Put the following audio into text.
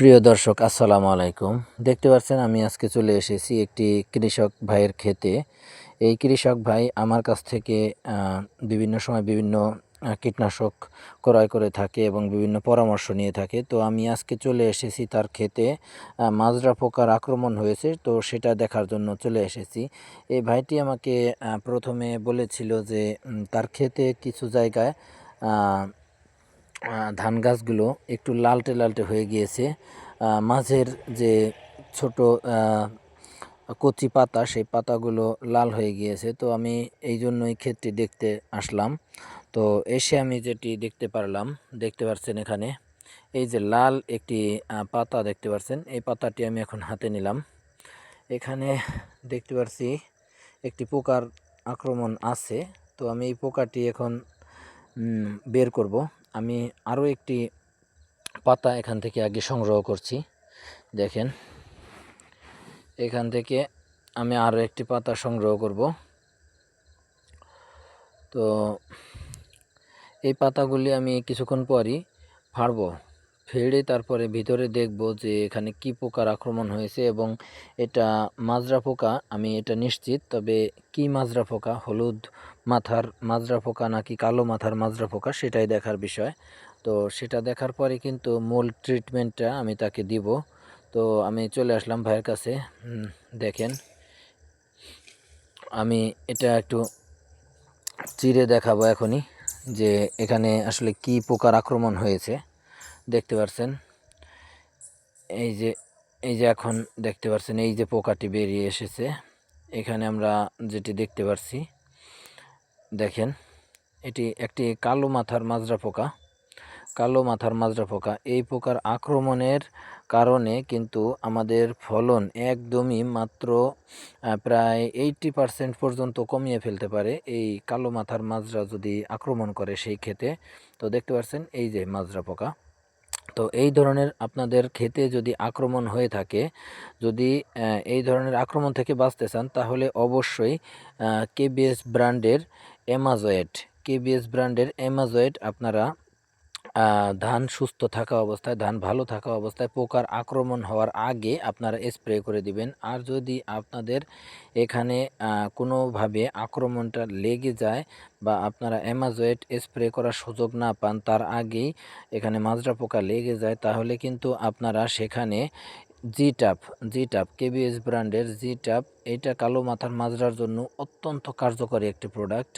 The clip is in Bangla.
প্রিয় দর্শক, আসসালামু আলাইকুম। দেখতে পাচ্ছেন, আমি আজকে চলে এসেছি একটি কৃষক ভাইয়ের ক্ষেতে এই কৃষক ভাই আমার কাছ থেকে বিভিন্ন সময় বিভিন্ন কীটনাশক ক্রয় করে থাকে এবং বিভিন্ন পরামর্শ নিয়ে থাকে। তো আমি আজকে চলে এসেছি তার ক্ষেতে মাজরা পোকার আক্রমণ হয়েছে, তো সেটা দেখার জন্য চলে এসেছি। এই ভাইটি আমাকে প্রথমে বলেছিল যে তার ক্ষেতে কিছু জায়গায় ধান গাছগুলো একটু লালটে লালটে হয়ে গিয়েছে। মাঝের যে ছোট কচি পাতা, সেই পাতাগুলো লাল হয়ে গিয়েছে। তো আমি এই জন্যই ক্ষেতটি দেখতে আসলাম। তো এসে আমি যেটি দেখতে পারলাম, দেখতে পাচ্ছেন এখানে, এই যে লাল একটি পাতা দেখতে পাচ্ছেন এই পাতাটি আমি এখন হাতে নিলাম। এখানে দেখতে পাচ্ছি একটি পোকার আক্রমণ আছে। তো আমি এই পোকাটি এখন বের করব। আমি আরও একটি পাতা এখান থেকে আগে সংগ্রহ করছি। দেখেন, এখান থেকে আমি আরও একটি পাতা সংগ্রহ করব। তো এই পাতাগুলি আমি কিছুক্ষণ পরই ফাড়বো। ফেড়ে তারপরে ভিতরে দেখব যে এখানে কি পোকার আক্রমণ হয়েছে এবং এটা মাজরা পোকা, আমি এটা নিশ্চিত, তবে কি মাজরা পোকা? হলুদ মাথার মাজরা পোকা নাকি কালো মাথার মাজরা পোকা? সেটাই দেখার বিষয়। তো সেটা দেখার পরে কিন্তু মূল ট্রিটমেন্টটা আমি তাকে দিব। তো আমি চলে আসলাম ভাইয়ের কাছে। দেখেন। আমি এটা একটু চিরে দেখাবো এখনই যে এখানে আসলে কি পোকার আক্রমণ হয়েছে। দেখতে পাচ্ছেন এই যে এই যে এখন দেখতে পাচ্ছেন এই যে পোকাটি বেরিয়ে এসেছে। এখানে আমরা যেটি দেখতে পাচ্ছি দেখেন, এটি একটি কালো মাথার মাজরা পোকা। কালো মাথার মাজরা পোকা। এই পোকার আক্রমণের কারণে কিন্তু আমাদের ফলন একদমই মাত্র প্রায় এইটটি পার্সেন্ট পর্যন্ত কমিয়ে ফেলতে পারে। এই কালো মাথার মাজরা যদি আক্রমণ করে সেই ক্ষেতে, তো দেখতে পাচ্ছেন এই যে মাজরা পোকা। তো এই ধরনের আপনাদের ক্ষেতে যদি আক্রমণ হয়ে থাকে, যদি এই ধরনের আক্রমণ থেকে বাঁচতে চান, তাহলে অবশ্যই কেবিএস ব্র্যান্ডের অ্যামাজয়েড, কেবিএস ব্র্যান্ডের অ্যামাজয়েড আপনারা ধান সুস্থ থাকা অবস্থায়, ধান ভালো থাকা অবস্থায় পোকার আক্রমণ হওয়ার আগে আপনারা স্প্রে করে দিবেন। আর যদি আপনাদের এখানে কোনোভাবে আক্রমণটা লেগে যায় বা আপনারা অ্যামাজয়েড স্প্রে করার সুযোগ না পান, তার আগেই এখানে মাজরা পোকা লেগে যায়, তাহলে কিন্তু আপনারা সেখানে জি টাপ জি টাপ কেবিএস ব্র্যান্ডের জি টাপ এটা কালো মাথার মাজরার জন্য অত্যন্ত কার্যকরী একটি প্রোডাক্ট